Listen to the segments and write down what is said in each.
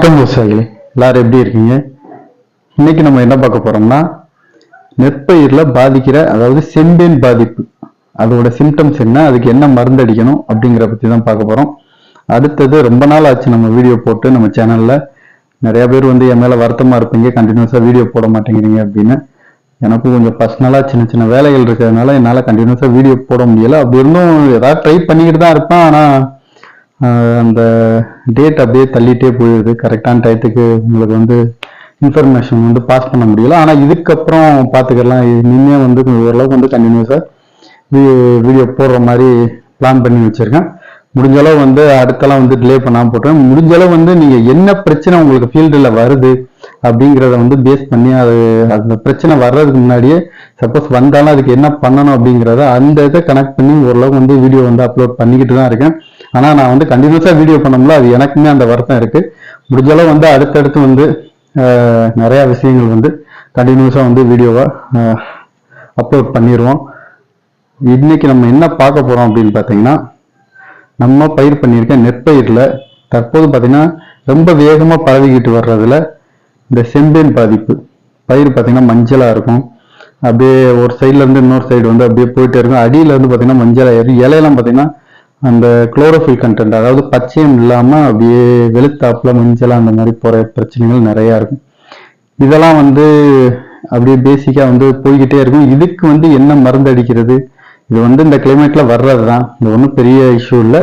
வணக்கம் விவசாயிகளே எல்லாரும் எப்படி இருக்கீங்க? இன்னைக்கு நம்ம என்ன பார்க்க போறோம்னா நெற்பயிரில் பாதிக்கிற அதாவது செம்பேன் பாதிப்பு. அதோட சிம்டம்ஸ் என்ன அதுக்கு என்ன மருந்து அடிக்கணும் அப்படிங்கிற பத்தி தான் பார்க்க போறோம். அடுத்தது ரொம்ப நாள் ஆச்சு நம்ம வீடியோ போட்டு நம்ம சேனல்ல நிறைய பேர் வந்து என் மேல வருத்தமா இருப்பீங்க கண்டினியூஸா வீடியோ போட மாட்டேங்கிறீங்க அப்படின்னு. எனக்கும் கொஞ்சம் பர்சனலா சின்ன சின்ன வேலைகள் இருக்கிறதுனால என்னால கண்டினியூஸா வீடியோ போட முடியல. அப்படி இருந்தும் ஏதாவது ட்ரை பண்ணிக்கிட்டு தான் இருப்பேன் ஆனா அந்த டேட் அப்படியே தள்ளிட்டே போயிடுது கரெக்டான டயத்துக்கு உங்களுக்கு வந்து இன்ஃபர்மேஷன் வந்து பாஸ் பண்ண முடியல. ஆனால் இதுக்கப்புறம் பார்த்துக்கலாம் இனிமே வந்து ஓரளவுக்கு வந்து கண்டினியூஸாக வீடியோ போடுற மாதிரி பிளான் பண்ணி வச்சுருக்கேன். முடிஞ்சளவு வந்து அடுத்தலாம் வந்து டிலே பண்ணாமல் போட்டேன் முடிஞ்ச அளவு வந்து நீங்கள் என்ன பிரச்சனை உங்களுக்கு ஃபீல்டில் வருது அப்படிங்கிறத வந்து பேஸ் பண்ணி அது அந்த பிரச்சனை வர்றதுக்கு முன்னாடியே சப்போஸ் வந்தாலும் அதுக்கு என்ன பண்ணணும் அப்படிங்கிறத அந்த இதை கனெக்ட் பண்ணி ஓரளவுக்கு வந்து வீடியோ வந்து அப்லோட் பண்ணிக்கிட்டு தான் இருக்கேன். ஆனால் நான் வந்து கண்டினியூஸாக வீடியோ பண்ணோம்ல அது எனக்குமே அந்த வருத்தம் இருக்குது முடிஞ்ச அளவு வந்து அடுத்தடுத்து வந்து நிறையா விஷயங்கள் வந்து கண்டினியூஸாக வந்து வீடியோவை அப்லோட் பண்ணிடுவோம் இன்னைக்கு நம்ம என்ன பார்க்க போகிறோம் அப்படின்னு பார்த்தீங்கன்னா நம்ம பயிர் பண்ணியிருக்க நெற்பயிரில் தற்போது பார்த்தீங்கன்னா ரொம்ப வேகமாக பரவிக்கிட்டு வர்றதுல இந்த செம்பேன் பாதிப்பு. பயிர் பார்த்தீங்கன்னா மஞ்சளாக இருக்கும். அப்படியே ஒரு சைட்லேருந்து இன்னொரு சைடு வந்து அப்படியே போயிட்டே இருக்கும். அடியில் வந்து பார்த்தீங்கன்னா மஞ்சளாக ஏறும் இலையெல்லாம் பார்த்தீங்கன்னா அந்த குளோரோஃபில் கண்டென்ட் அதாவது பச்சையம் இல்லாமல் அப்படியே வெளுத்தாப்புல மஞ்சள் அந்த மாதிரி போகிற பிரச்சனைகள் நிறையா இருக்கும். இதெல்லாம் வந்து அப்படியே பேசிக்காக வந்து போய்கிட்டே இருக்கும். இதுக்கு வந்து என்ன மருந்து அடிக்கிறது? இது வந்து இந்த கிளைமேட்டில் வர்றது தான் இது ஒன்றும் பெரிய இஷ்யூ இல்லை.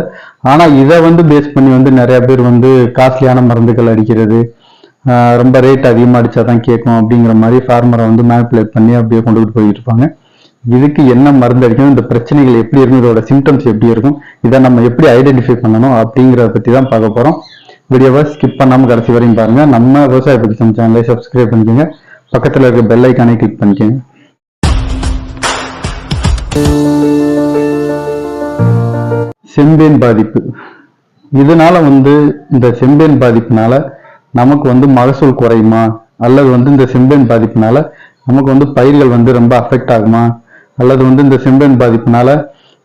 ஆனால் இதை வந்து பேஸ் பண்ணி வந்து நிறையா பேர் வந்து காஸ்ட்லியான மருந்துகள் அடிக்கிறது. ரொம்ப ரேட் அதிகமாக அடித்தா தான் கேட்கும் அப்படிங்கிற மாதிரி ஃபார்மரை வந்து மேனிப்புலேட் பண்ணி அப்படியே கொண்டுகிட்டு போயிட்டு இருப்பாங்க. இதுக்கு என்ன மருந்து அடிக்கணும் இந்த பிரச்சனைகள் எப்படி இருக்கும் இதோட சிம்டம்ஸ் எப்படி இருக்கும் இதை நம்ம எப்படி ஐடென்டிஃபை பண்ணணும் அப்படிங்கிறத பற்றி தான் பார்க்க போகிறோம் வீடியோவை ஸ்கிப் பண்ணாமல் கடைசி வரையும் பாருங்க. நம்ம விவசாய பற்றி சேனலை சப்ஸ்கிரைப் பண்ணிக்கோங்க. பக்கத்தில் இருக்க பெல் ஐக்கானே கிளிக் பண்ணிக்கோங்க. செம்பேன் பாதிப்பு. இதனால வந்து இந்த செம்பேன் பாதிப்புனால நமக்கு வந்து மகசூல் குறையுமா? அல்லது வந்து இந்த செம்பேன் பாதிப்புனால நமக்கு வந்து பயிர்கள் வந்து ரொம்ப அஃபெக்ட் ஆகுமா? அல்லது வந்து இந்த செம்பேன் பாதிப்புனால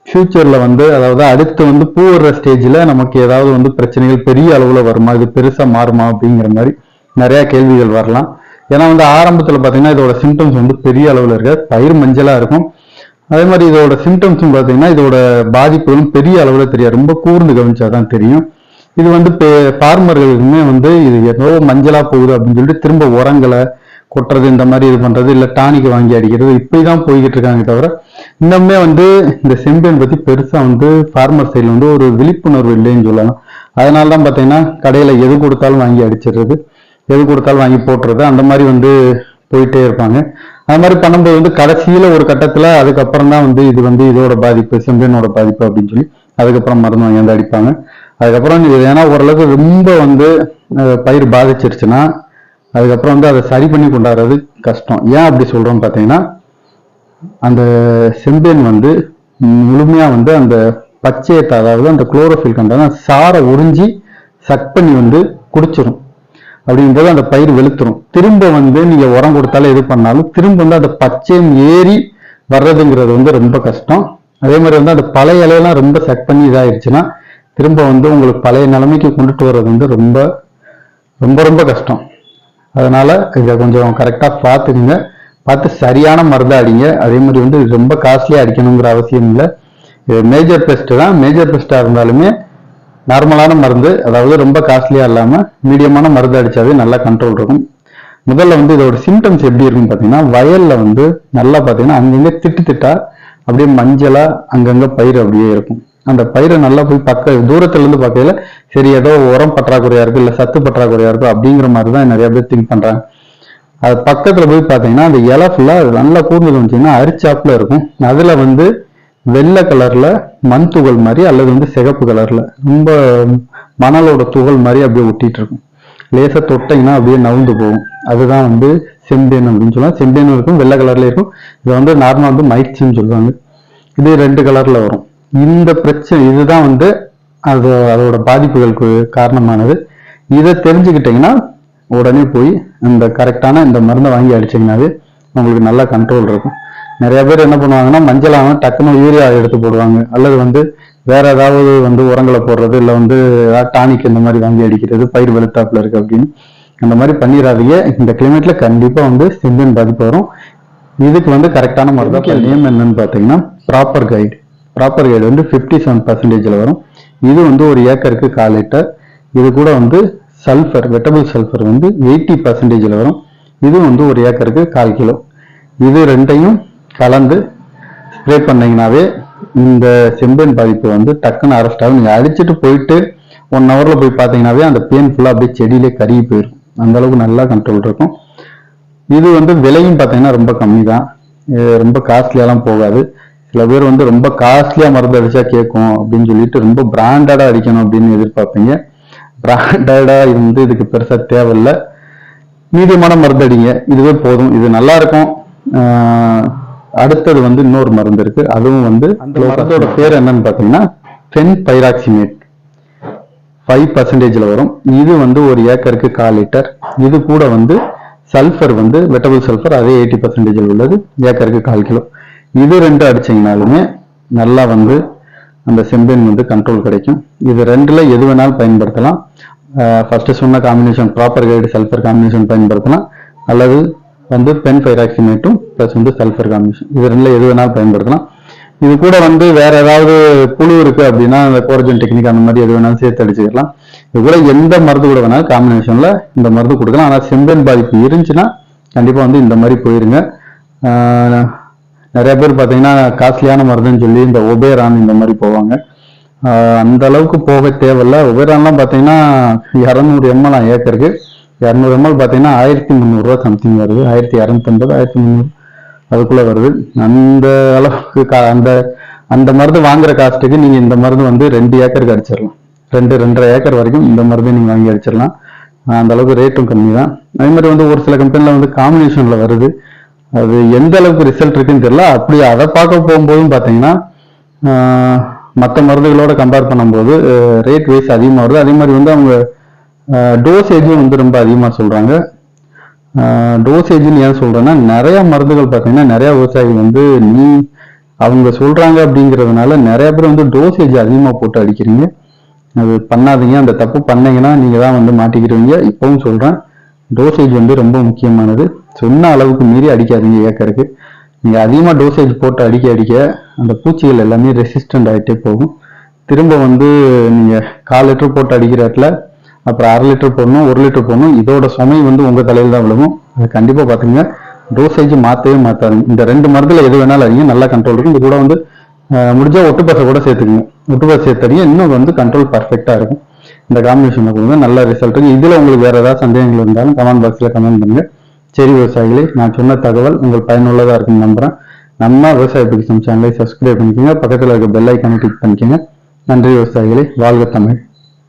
ஃபியூச்சர்ல வந்து அதாவது அடுத்து வந்து பூ வர்ற ஸ்டேஜ்ல நமக்கு ஏதாவது வந்து பிரச்சனைகள் பெரிய அளவுல வருமா? இது பெருசா மாறுமா? அப்படிங்கிற மாதிரி நிறைய கேள்விகள் வரலாம். ஏன்னா வந்து ஆரம்பத்துல பாத்தீங்கன்னா இதோட சிம்டம்ஸ் வந்து பெரிய அளவுல இருக்க பயிர் மஞ்சளா இருக்கும். அதே மாதிரி இதோட சிம்டம்ஸும் பார்த்தீங்கன்னா இதோட பாதிப்புகளும் பெரிய அளவில் தெரியாது. ரொம்ப கூர்ந்து கவனிச்சாதான் தெரியும். இது வந்து ஃபார்மர்களுக்குமே வந்து இது ஏதோ மஞ்சளா போகுது அப்படின்னு சொல்லிட்டு திரும்ப உரங்களை கொட்டுறது இந்த மாதிரி இது பண்றது இல்ல டானிக் வாங்கி அடிக்கிறது இப்படி தான் போய்கிட்டு இருக்காங்க தவிர இன்னுமே வந்து இந்த செம்பியன் பத்தி பெருசா வந்து ஃபார்மர் சைடில் வந்து ஒரு விழிப்புணர்வு இல்லைன்னு சொல்லலாம். அதனால தான் பார்த்தீங்கன்னா கடையில் எது கொடுத்தாலும் வாங்கி அடிச்சிடுறது எது கொடுத்தாலும் வாங்கி போட்டுறது அந்த மாதிரி வந்து போயிட்டே இருப்பாங்க. அது மாதிரி பண்ணும்போது வந்து கடைசியில் ஒரு கட்டத்தில் அதுக்கப்புறம் தான் வந்து இது வந்து இதோட பாதிப்பு செம்பேனோட பாதிப்பு அப்படின்னு சொல்லி அதுக்கப்புறம் மருந்து வாங்கி வந்து அடிப்பாங்க. அதுக்கப்புறம் இது ஏன்னா ஓரளவுக்கு ரொம்ப வந்து பயிர் பாதிச்சிருச்சுன்னா அதுக்கப்புறம் வந்து அதை சரி பண்ணி கொண்டாடுறது கஷ்டம். ஏன் அப்படி சொல்றோம் பார்த்தீங்கன்னா அந்த செம்பேன் வந்து முழுமையா வந்து அந்த பச்சையத்தை அதாவது அந்த குளோரோஃபில் கண்டன சாரை உறிஞ்சி சக் பண்ணி வந்து குடிச்சிடும் அப்படிங்கும்போது அந்த பயிர் வெளுத்துரும். திரும்ப வந்து நீங்க உரம் கொடுத்தாலும் எது பண்ணாலும் திரும்ப வந்து அந்த பச்சையம் ஏறி வர்றதுங்கிறது வந்து ரொம்ப கஷ்டம். அதே மாதிரி வந்து அந்த பழைய இலையெல்லாம் ரொம்ப செக் பண்ணி இதாயிருச்சுன்னா திரும்ப வந்து உங்களுக்கு பழைய நிலைமைக்கு கொண்டுட்டு வர்றது வந்து ரொம்ப ரொம்ப ரொம்ப கஷ்டம். அதனால இதை கொஞ்சம் கரெக்டாக பார்த்துக்குங்க. பார்த்து சரியான மருந்தை அடிங்க. அதே மாதிரி வந்து ரொம்ப காஸ்ட்லியாக அடிக்கணுங்கிற அவசியம் இல்லை. இது மேஜர் பெஸ்ட்டு தான். மேஜர் பெஸ்ட்டாக இருந்தாலுமே நார்மலான மருந்து அதாவது ரொம்ப காஸ்ட்லியாக இல்லாமல் மீடியமான மருந்து அடித்தாவே நல்லா கண்ட்ரோல் இருக்கும். முதல்ல வந்து இதோட சிம்டம்ஸ் எப்படி இருக்குன்னு பார்த்தீங்கன்னா வயலில் வந்து நல்லா பார்த்தீங்கன்னா அங்கங்கே திட்டு திட்டா அப்படியே மஞ்சளாக அங்கங்கே பயிர் அப்படியே இருக்கும். அந்த பயிரை நல்லா போய் பக்க தூரத்துல இருந்து பார்க்கையில சரி ஏதோ உரம் பற்றாக்குறையா இருக்கு இல்ல சத்து பற்றாக்குறையா இருக்கு அப்படிங்கிற மாதிரி தான் நிறைய பேர் திங்க் பண்றாங்க. அது பக்கத்துல போய் பார்த்தீங்கன்னா அந்த இலை ஃபுல்லா நல்லா கூர்ந்து கவனிச்சீங்கன்னா அரிச்சாப்புல இருக்கும். அதுல வந்து வெள்ளை கலர்ல மண் துகள் மாதிரி அல்லது வந்து சிகப்பு கலர்ல ரொம்ப மணலோட துகள் மாதிரி அப்படியே ஒட்டிட்டு இருக்கும். லேசா தொட்டிங்கன்னா அப்படியே நவுந்து போகும். அதுதான் வந்து செம்பேன் அப்படின்னு சொல்லலாம் செம்பேன் இருக்கும் வெள்ளை கலர்ல இருக்கும். இது வந்து நார்மலா வந்து மயிற்சின்னு சொல்லுவாங்க. இது ரெண்டு கலர்ல வரும். இந்த பிரச்சனை இதுதான் வந்து அது அதோட பாதிப்புகளுக்கு காரணமானது. இதை தெரிஞ்சுக்கிட்டீங்கன்னா உடனே போய் இந்த கரெக்டான இந்த மருந்தை வாங்கி அடிச்சீங்கன்னாவே உங்களுக்கு நல்லா கண்ட்ரோல் இருக்கும். நிறைய பேர் என்ன பண்ணுவாங்கன்னா மஞ்சள் ஆகும் டக்குன்னு யூரியா எடுத்து போடுவாங்க. அல்லது வந்து வேற ஏதாவது வந்து உரங்களை போடுறது இல்லை வந்து டானிக் இந்த மாதிரி வாங்கி அடிக்கிறது பயிர் வெளுத்தாப்புல இருக்கு அப்படின்னு. அந்த மாதிரி பண்ணிடாதீங்க. இந்த கிளைமேட்ல கண்டிப்பா வந்து செம்பியன் பாதிப்பு வரும். இதுக்கு வந்து கரெக்டான மருந்து நேம் என்னன்னு பார்த்தீங்கன்னா ப்ராப்பர் கைடு ப்ராப்பர் கைடு வந்து ஃபிஃப்டி செவன் பர்சன்டேஜில் வரும். இது வந்து ஒரு ஏக்கருக்கு கால் லிட்டர். இது கூட வந்து சல்ஃபர் வெட்டபிள் சல்ஃபர் வந்து எயிட்டி பர்சன்டேஜில் வரும். இது வந்து ஒரு ஏக்கருக்கு கால் கிலோ. இது ரெண்டையும் கலந்து ஸ்ப்ரே பண்ணிங்கனாவே இந்த செம்பேன் பாதிப்பு வந்து டக்குன்னு அரெஸ்ட் ஆகும். நீங்கள் அடிச்சுட்டு போயிட்டு ஒன் ஹவரில் போய் பார்த்தீங்கன்னாவே அந்த பெயின் ஃபுல்லாக அப்படியே செடியிலே கருகி போயிடும் அந்தளவுக்கு நல்லா கண்ட்ரோல் இருக்கும். இது வந்து விலையும் பார்த்தீங்கன்னா ரொம்ப கம்மி தான் ரொம்ப காஸ்ட்லியெல்லாம் போகாது. சில பேர் வந்து ரொம்ப காஸ்ட்லியா மருந்து அடிச்சா கேட்கும் அப்படின்னு சொல்லிட்டு ரொம்ப பிராண்டடா அடிக்கணும் அப்படின்னு எதிர்பார்ப்பீங்க. பிராண்டடா இது வந்து இதுக்கு பெருசா தேவையில்லை. மீடியமான மருந்து அடிங்க. இதுவே போதும். இது நல்லா இருக்கும். அடுத்தது வந்து இன்னொரு மருந்து இருக்கு. அதுவும் வந்து அந்த மருந்தோட பேர் என்னன்னு பார்த்தீங்கன்னா ஃபென் பைராக்சிமேட் ஃபைவ் பர்சன்டேஜில் வரும். இது வந்து ஒரு ஏக்கருக்கு கால் லிட்டர். இது கூட வந்து சல்ஃபர் வந்து வெட்டபிள் சல்ஃபர் அதே எயிட்டி பர்சன்டேஜில் உள்ளது. ஏக்கருக்கு கால் கிலோ. இது ரெண்டு அடிச்சிங்கனாலுமே நல்லா வந்து அந்த செம்பின் வந்து கண்ட்ரோல் கிடைக்கும். இது ரெண்டுல எது வேணாலும் பயன்படுத்தலாம். ஃபர்ஸ்ட் சொன்ன combination proper guide sulphur combination பயன்படுத்தலாம். அல்லது வந்து பென் ஃபைராக்சிமேட்டும் ப்ளஸ் வந்து சல்ஃபர் காம்பினேஷன் இது ரெண்டுல எது வேணாலும் பயன்படுத்தலாம். இது கூட வந்து வேற ஏதாவது புழு இருக்கு அப்படின்னா அந்த கோரஜன் டெக்னிக் அந்த மாதிரி எது வேணாலும் சேர்த்து அடிச்சுக்கலாம். இது கூட எந்த மருந்து கூட வேணாலும் காம்பினேஷன்ல இந்த மருந்து கொடுக்கலாம். ஆனால் செம்பன் பாதிப்பு இருந்துச்சுன்னா கண்டிப்பா வந்து இந்த மாதிரி போயிருங்க. நிறைய பேர் பார்த்தீங்கன்னா காஸ்ட்லியான மருந்துன்னு சொல்லி இந்த ஒபேரான் இந்த மாதிரி போவாங்க. அந்த அளவுக்கு போக தேவையில்ல. ஒபேரான்லாம் பார்த்தீங்கன்னா இரநூறு எம்எல் ஏக்கருக்கு. இரநூறு எம்எல் பார்த்தீங்கன்னா ஆயிரத்தி முந்நூறுரூவா சம்திங் வருது. ஆயிரத்தி இரநூத்தம்பது ஆயிரத்தி முந்நூறு அதுக்குள்ள வருது. அந்த அளவுக்கு கா- அந்த அந்த மருந்து வாங்குற காஸ்ட்டுக்கு நீங்க இந்த மருந்து வந்து ரெண்டு ஏக்கருக்கு அடிச்சிடலாம். ரெண்டு ரெண்டரை ஏக்கர் வரைக்கும் இந்த மருந்து நீங்க வாங்கி அடிச்சிடலாம். அந்த அளவுக்கு ரேட்டும் கம்மி தான். அதே மாதிரி வந்து ஒரு சில கம்பெனில வந்து காம்பினேஷன்ல வருது. அது எந்த அளவுக்கு ரிசல்ட் இருக்குன்னு தெரியல. அப்படி அதை பார்க்க போகும்போதும் பார்த்தீங்கன்னா மற்ற மருந்துகளோட கம்பேர் பண்ணும்போது ரேட் வைஸ் அதிகமாக வருது. அதே மாதிரி வந்து அவங்க டோசேஜும் வந்து ரொம்ப அதிகமாக சொல்கிறாங்க டோசேஜ்னு ஏன் சொல்கிறேன்னா நிறைய மருந்துகள் பார்த்தீங்கன்னா நிறைய விவசாயிகள் வந்து நீ அவங்க சொல்கிறாங்க அப்படிங்கிறதுனால நிறைய பேர் வந்து டோசேஜ் அதிகமாக போட்டு அடிக்கிறீங்க. அது பண்ணாதீங்க. அந்த தப்பு பண்ணீங்கன்னா நீங்கள் தான் வந்து மாட்டிக்கிறீங்க இப்பவும் சொல்கிறேன் டோசேஜ் வந்து ரொம்ப முக்கியமானது. சொன்ன அளவுக்கு மீறி அடிக்காதீங்க ஏக்கருக்கு நீங்கள் அதிகமாக டோசேஜ் போட்டு அடிக்க அடிக்க அந்த பூச்சிகள் எல்லாமே ரெசிஸ்டண்ட் ஆகிட்டே போகும். திரும்ப வந்து நீங்கள் கால் லிட்டர் போட்டு அடிக்கிற இடத்துல அப்புறம் அரை லிட்டர் போடணும் ஒரு லிட்டர் போடணும் இதோட சுமை வந்து உங்கள் தலையில் தான் விழுவும் அது கண்டிப்பாக பாத்துங்க டோசேஜ் மாற்றவே மாற்றாதுங்க இந்த ரெண்டு மருந்தில் எது வேணாலும் அடிங்க நல்லா கண்ட்ரோல் இருக்கும். இது கூட வந்து முடிஞ்சால் ஒட்டு ஒட்டுப்பசை கூட சேர்த்துக்குங்க. ஒட்டுப்பசை சேர்த்தடிங்க இன்னும் வந்து கண்ட்ரோல் பர்ஃபெக்டாக இருக்கும். இந்த காம்பினேஷனில் கொடுங்க நல்ல ரிசல்ட் இருக்கு. இதில் உங்களுக்கு வேறு ஏதாவது சந்தேகங்கள் இருந்தாலும் கமெண்ட் பாக்ஸில் கமெண்ட் பண்ணுங்கள் சரி விவசாயிகளே நான் சொன்ன தகவல் உங்களுக்கு பயனுள்ளதாக இருக்கும்னு நம்புறேன். நம்ம விவசாய பிடிக்கும் சேனலை சப்ஸ்கிரைப் பண்ணிக்கோங்க. பக்கத்தில் இருக்க பெல் ஐக்கானை கிளிக் பண்ணிக்கோங்க. நன்றி விவசாயிகளே. வாழ்க தமிழ்.